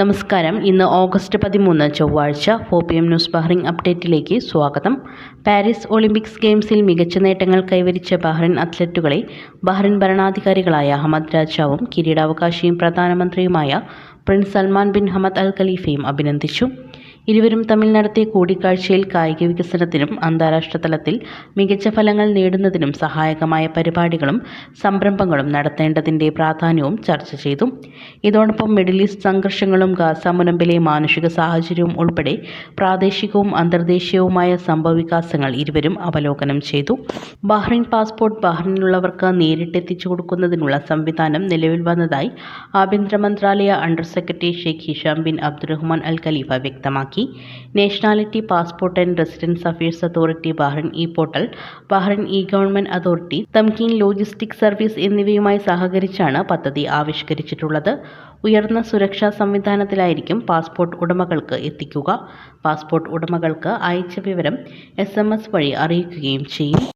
നമസ്കാരം. ഇന്ന് ഓഗസ്റ്റ് പതിമൂന്ന് ചൊവ്വാഴ്ച four P M news Bahrain അപ്ഡേറ്റിലേക്ക് സ്വാഗതം. പാരീസ് ഒളിമ്പിക്സ് ഗെയിംസിൽ മികച്ച നേട്ടങ്ങൾ കൈവരിച്ച ബഹ്റിൻ അത്ലറ്റുകളെ ബഹ്റിൻ ഭരണാധികാരികളായ അഹമ്മദ് രാജാവും കിരീടാവകാശിയും പ്രധാനമന്ത്രിയുമായ prince Salman bin Hamad Al ഖലീഫയും അഭിനന്ദിച്ചു. ഇരുവരും തമ്മിൽ നടത്തിയ കൂടിക്കാഴ്ചയിൽ കായിക വികസനത്തിനും അന്താരാഷ്ട്ര തലത്തിൽ മികച്ച ഫലങ്ങൾ നേടുന്നതിനും സഹായകമായ പരിപാടികളും സംരംഭങ്ങളും നടത്തേണ്ടതിന്റെ പ്രാധാന്യവും ചർച്ച ചെയ്തു. ഇതോടൊപ്പം മിഡിൽ ഈസ്റ്റ് സംഘർഷങ്ങളും ഗാസ മുനമ്പിലെ മാനുഷിക സാഹചര്യവും ഉൾപ്പെടെ പ്രാദേശികവും അന്തർദേശീയവുമായ സംഭവവികാസങ്ങൾ ഇരുവരും അവലോകനം ചെയ്തു. ബഹ്റിൻ പാസ്പോർട്ട് ബഹ്റൈനിലുള്ളവർക്ക് നേരിട്ടെത്തിച്ചു കൊടുക്കുന്നതിനുള്ള സംവിധാനം നിലവിൽ വന്നതായി ആഭ്യന്തര മന്ത്രാലയ under secretary Sheikh Hisham bin Abdulrahman Al Khalifa വ്യക്തമാക്കി. Nationality passport and residence affairs authority Bahrain E portal Bahrain E government authority Tamkeen logistic service എന്നിവയുമായി സഹകരിച്ചാണ് പദ്ധതി ആവിഷ്കരിച്ചിട്ടുള്ളത്. ഉയർന്ന സുരക്ഷാ സംവിധാനത്തിലായിരിക്കും പാസ്പോർട്ട് ഉടമകൾക്ക് എത്തിക്കുക. പാസ്പോർട്ട് ഉടമകൾക്ക് അയച്ച വിവരം എസ് വഴി അറിയിക്കുകയും ചെയ്യും.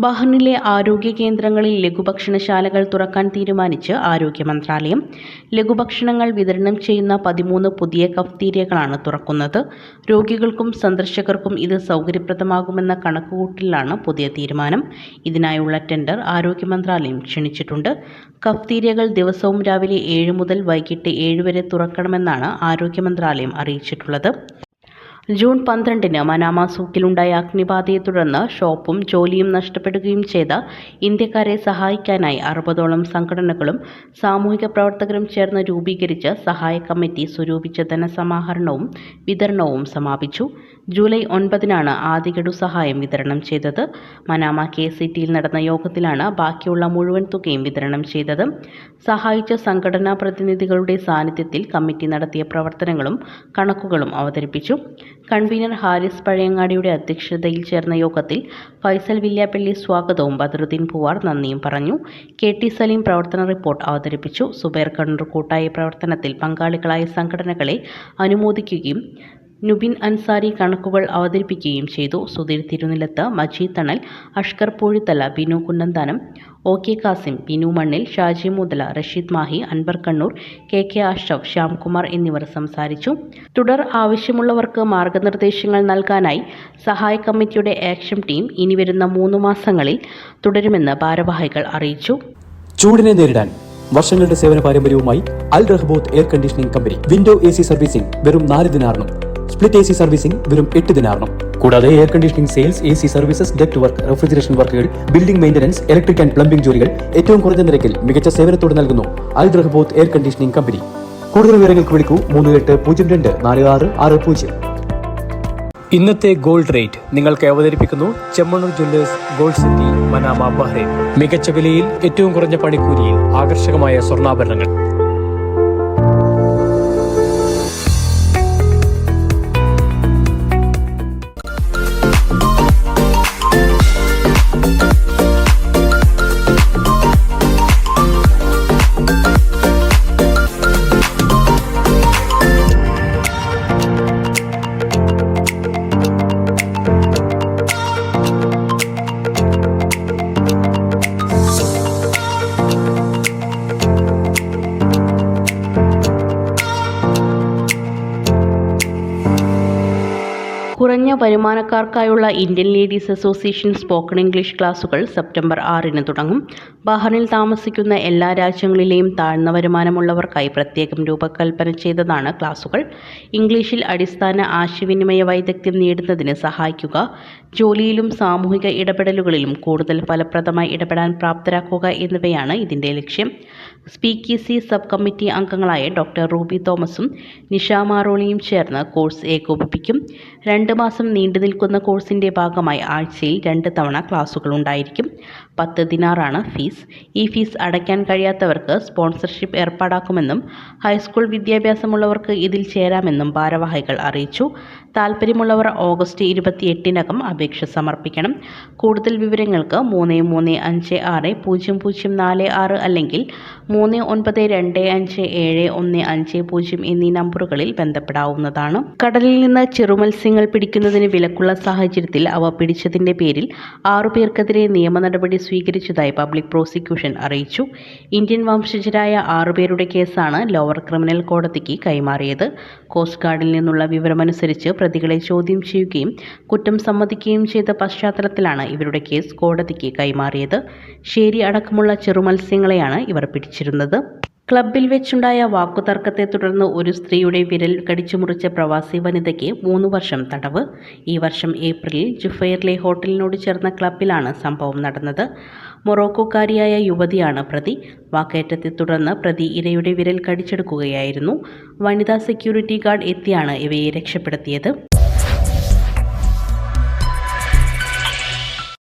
ബഹ്റിനിലെ ആരോഗ്യ കേന്ദ്രങ്ങളിൽ ലഘുഭക്ഷണശാലകൾ തുറക്കാൻ തീരുമാനിച്ച് ആരോഗ്യ മന്ത്രാലയം. ലഘുഭക്ഷണങ്ങൾ വിതരണം ചെയ്യുന്ന പതിമൂന്ന് പുതിയ കഫ്തീരിയകളാണ് തുറക്കുന്നത്. രോഗികൾക്കും സന്ദർശകർക്കും ഇത് സൗകര്യപ്രദമാകുമെന്ന കണക്കുകൂട്ടലിലാണ് പുതിയ തീരുമാനം. ഇതിനായുള്ള ടെൻഡർ ആരോഗ്യ മന്ത്രാലയം ക്ഷണിച്ചിട്ടുണ്ട്. കഫ്തീരിയകൾ ദിവസവും രാവിലെ ഏഴ് മുതൽ വൈകിട്ട് ഏഴ് വരെ തുറക്കണമെന്നാണ് ആരോഗ്യ മന്ത്രാലയം അറിയിച്ചിട്ടുള്ളത്. ജൂൺ പന്ത്രണ്ടിന് മനാമ സൂക്കിലുണ്ടായ അഗ്നിബാധയെ തുടർന്ന് ഷോപ്പും ജോലിയും നഷ്ടപ്പെടുകയും ചെയ്ത ഇന്ത്യക്കാരെ സഹായിക്കാനായി അറുപതോളം സംഘടനകളും സാമൂഹിക പ്രവർത്തകരും ചേർന്ന് രൂപീകരിച്ച സഹായ കമ്മിറ്റി സ്വരൂപിച്ച ധനസമാഹരണവും വിതരണവും സമാപിച്ചു. ജൂലൈ ഒൻപതിനാണ് ആദ്യഗഡു സഹായം വിതരണം ചെയ്തത്. മനാമ കെ സിറ്റിയിൽ നടന്ന യോഗത്തിലാണ് ബാക്കിയുള്ള മുഴുവൻ തുകയും വിതരണം ചെയ്തത്. സഹായിച്ച സംഘടനാ പ്രതിനിധികളുടെ സാന്നിധ്യത്തിൽ കമ്മിറ്റി നടത്തിയ പ്രവർത്തനങ്ങളും കണക്കുകളും അവതരിപ്പിച്ചു. കൺവീനർ ഹാരിസ് പഴയങ്ങാടിയുടെ അധ്യക്ഷതയിൽ ചേർന്ന യോഗത്തിൽ ഫൈസൽ വില്യാപ്പള്ളി സ്വാഗതവും ബദറുദ്ദീൻ പൂവാർ നന്ദിയും പറഞ്ഞു. കെ ടി സലീം പ്രവർത്തന റിപ്പോർട്ട് അവതരിപ്പിച്ചു. സുബൈർ കണ്ണൂർ കൂട്ടായ പ്രവർത്തനത്തിൽ പങ്കാളികളായ സംഘടനകളെ അനുമോദിക്കുകയും നുബിൻ അൻസാരി കണക്കുകൾ അവതരിപ്പിക്കുകയും ചെയ്തു. Sudheer Thirunilath Majeed Thanal Ashkar Poozhithala Binu Kunnanthanam O K Kasim Binu Mannil Shaji Muthala Rasheed Mahe Anwar Kannur K K Ashraf Shyamkumar എന്നിവർ സംസാരിച്ചു. തുടർ ആവശ്യമുള്ളവർക്ക് മാർഗനിർദ്ദേശങ്ങൾ നൽകാനായി സഹായ കമ്മിറ്റിയുടെ ആക്ഷൻ ടീം ഇനി വരുന്ന മൂന്ന് മാസങ്ങളിൽ തുടരുമെന്ന് ഭാരവാഹികൾ അറിയിച്ചു. ചൂടിനെ നേരിടാൻ വർഷങ്ങളുടെ സേവന പാരമ്പര്യവുമായി Al Rahaboth air conditioning company window A C servicing വെറും നാല് ദിനാറിനും സ്പ്ലിറ്റ് എ സി സർവീസിംഗ് വെറും എട്ട് ദിനാറിനും കൂടാതെ air conditioning sales A C services duct work refrigeration വർക്കുകൾ building maintenance electric and plumbing ജോലികൾ ഏറ്റവും കുറഞ്ഞ നിരക്കിൽ മികച്ച സേവനത്തോടെ നൽകുന്നു Al Rahaboth air conditioning company കൂടുതൽ വിവരങ്ങൾക്ക് വിളിക്കൂ മൂന്ന് എട്ട് പൂജ്യം രണ്ട് നാല് ആറ് ആറ് പൂജ്യം. ഇന്നത്തെ ഗോൾഡ് റേറ്റ് നിങ്ങൾക്ക് അവതരിപ്പിക്കുന്നു Chemmanur jewellers gold city Manama Bahrain മികച്ച വിലയിൽ ഏറ്റവും കുറഞ്ഞ പണിക്കൂലിയിൽ ആകർഷകമായ സ്വർണാഭരണങ്ങൾ. കുറഞ്ഞ വരുമാനക്കാർക്കായുള്ള Indian ladies association spoken English ക്ലാസുകൾ സെപ്റ്റംബർ ആറിന് തുടങ്ങും. ബഹറിനിൽ താമസിക്കുന്ന എല്ലാ രാജ്യങ്ങളിലെയും താഴ്ന്ന വരുമാനമുള്ളവർക്കായി പ്രത്യേകം രൂപകൽപ്പന ചെയ്തതാണ് ക്ലാസുകൾ. ഇംഗ്ലീഷിൽ അടിസ്ഥാന ആശയവിനിമയ വൈദഗ്ധ്യം നേടുന്നതിന് സഹായിക്കുക. ജോലിയിലും സാമൂഹിക ഇടപെടലുകളിലും കൂടുതൽ ഫലപ്രദമായി ഇടപെടാൻ പ്രാപ്തരാക്കുക എന്നിവയാണ് ഇതിന്റെ ലക്ഷ്യം. സ്പീക്കീസി സബ് കമ്മിറ്റി അംഗങ്ങളായ ഡോക്ടർ റൂബി തോമസും നിഷ മാറോളിയും ചേർന്ന് കോഴ്സ് ഏകോപിപ്പിക്കും. രണ്ട് മാസം നീണ്ടു നിൽക്കുന്ന കോഴ്സിന്റെ ഭാഗമായി ആഴ്ചയിൽ രണ്ട് തവണ ക്ലാസുകൾ ഉണ്ടായിരിക്കും. പത്ത് ദിനാറാണ് ഫീസ്. ഈ ഫീസ് അടയ്ക്കാൻ കഴിയാത്തവർക്ക് സ്പോൺസർഷിപ്പ് ഏർപ്പാടാക്കുമെന്നും ഹൈസ്കൂൾ വിദ്യാഭ്യാസമുള്ളവർക്ക് ഇതിൽ ചേരാമെന്നും ഭാരവാഹികൾ അറിയിച്ചു. താൽപ്പര്യമുള്ളവർ ഓഗസ്റ്റ് ഇരുപത്തിയെട്ടിനകം അപേക്ഷ സമർപ്പിക്കണം. കൂടുതൽ വിവരങ്ങൾക്ക് മൂന്ന് മൂന്ന് അഞ്ച് ആറ് പൂജ്യം പൂജ്യം നാല് ആറ് അല്ലെങ്കിൽ മൂന്ന് ഒൻപത് രണ്ട് അഞ്ച് ഏഴ് ഒന്ന് അഞ്ച് പൂജ്യം എന്നീ നമ്പറുകളിൽ ബന്ധപ്പെടാവുന്നതാണ്. കടലിൽ നിന്ന് ചെറുമത്സ്യങ്ങൾ പിടിക്കുന്നതിന് വിലക്കുള്ള സാഹചര്യത്തിൽ അവ പിടിച്ചതിന്റെ പേരിൽ ആറുപേർക്കെതിരെ നിയമ നടപടി സ്വീകരിച്ചതായി പബ്ലിക് പ്രോസിക്യൂഷൻ അറിയിച്ചു. ഇന്ത്യൻ വംശജരായ ആറുപേരുടെ കേസാണ് ലോവർ ക്രിമിനൽ കോടതിക്ക് കൈമാറിയത്. കോസ്റ്റ് ഗാർഡിൽ നിന്നുള്ള വിവരമനുസരിച്ച് പ്രതികളെ ചോദ്യം ചെയ്യുകയും കുറ്റം സമ്മതിക്കുകയും ചെയ്ത പശ്ചാത്തലത്തിലാണ് ഇവരുടെ കേസ് കോടതിക്ക് കൈമാറിയത്. ശേരി അടക്കമുള്ള ചെറുമത്സ്യങ്ങളെയാണ് ഇവർ പിടിച്ചിരുന്നത്. ക്ലബിൽ വെച്ചുണ്ടായ വാക്കുതർക്കത്തെ തുടർന്ന് ഒരു സ്ത്രീയുടെ വിരൽ കടിച്ചു മുറിച്ച പ്രവാസി വനിതയ്ക്ക് മൂന്ന് വർഷം തടവ്. ഈ വർഷം ഏപ്രിലിൽ ജുഫൈറിലെ ഹോട്ടലിനോട് ചേർന്ന ക്ലബിലാണ് സംഭവം നടന്നത്. മൊറോക്കോക്കാരിയായ യുവതിയാണ് പ്രതി. വാക്കേറ്റത്തെ തുടർന്ന് പ്രതി ഇരയുടെ വിരൽ കടിച്ചെടുക്കുകയായിരുന്നു. വനിതാ സെക്യൂരിറ്റി ഗാർഡ് എത്തിയാണ് ഇവയെ രക്ഷപ്പെടുത്തിയത്.